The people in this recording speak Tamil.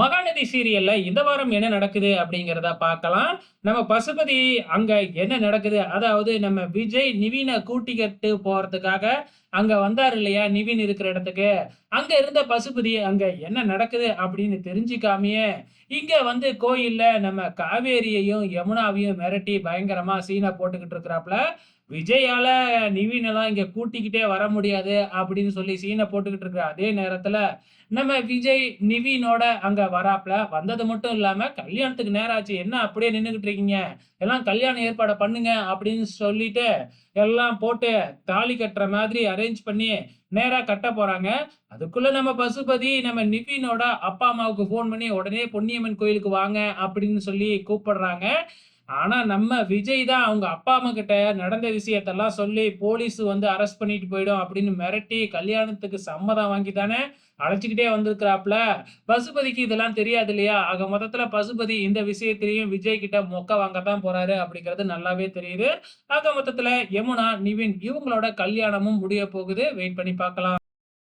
மகாநதி சீரியல்ல இந்த வாரம் என்ன நடக்குது அப்படிங்கிறத பார்க்கலாம். நம்ம பசுபதி அங்க என்ன நடக்குது? அதாவது நம்ம விஜய் நிவினை கூட்டிக்கிட்டு போறதுக்காக அங்க வந்தாரு இல்லையா? நிவின் இருக்கிற இடத்துக்கு. அங்க இருந்த பசுபதி அங்க என்ன நடக்குது அப்படின்னு தெரிஞ்சுக்காமயே, இங்க வந்து கோயில்ல நம்ம காவேரியையும், யமுனாவையும் மிரட்டி பயங்கரமா சீனை போட்டுக்கிட்டு இருக்கிறாப்புல விஜயால நிவினெல்லாம் இங்க கூட்டிக்கிட்டே வர முடியாது அப்படின்னு சொல்லி சீனை போட்டுக்கிட்டு இருக்கிற அதே நேரத்துல, நம்ம விஜய் நிவினோட அங்க வராப்புல வந்தது மட்டும் இல்லாம கல்யாணத்துக்கு நேரம் ஆச்சு. என்ன அப்படியே நின்றுக்கிட்டு இருக்கீங்க? எல்லாம் கல்யாண ஏற்பாடை பண்ணுங்க அப்படின்னு சொல்லிட்டு, எல்லாம் போட்டு தாலி கட்டுற மாதிரி அரேஞ்ச் பண்ணி நேராக கட்ட போகிறாங்க அதுக்குள்ளே நம்ம பசுபதி நம்ம நிவினோட அப்பா, அம்மாவுக்கு ஃபோன் பண்ணி உடனே பொன்னியம்மன் கோயிலுக்கு வாங்க அப்படின்னு சொல்லி கூப்பிடுறாங்க. ஆனா நம்ம விஜய் தான் அவங்க அப்பா, அம்மா கிட்ட நடந்த விஷயத்தெல்லாம் சொல்லி போலீஸ் வந்து அரெஸ்ட் பண்ணிட்டு போயிடும் அப்படின்னு மிரட்டி கல்யாணத்துக்கு சம்மதம் வாங்கி தானே அழைச்சிக்கிட்டே வந்திருக்கிறாப்ல. பசுபதிக்கு இதெல்லாம் தெரியாது இல்லையா? ஆக மொத்தத்துல பசுபதி இந்த விஷயத்திலையும் விஜய் கிட்ட மொக்க வாங்க தான் போறாரு அப்படிங்கிறது நல்லாவே தெரியுது. ஆக மொத்தத்துல யமுனா, நிவின் இவங்களோட கல்யாணமும் முடிய போகுது. வெயிட் பண்ணி பார்க்கலாம்.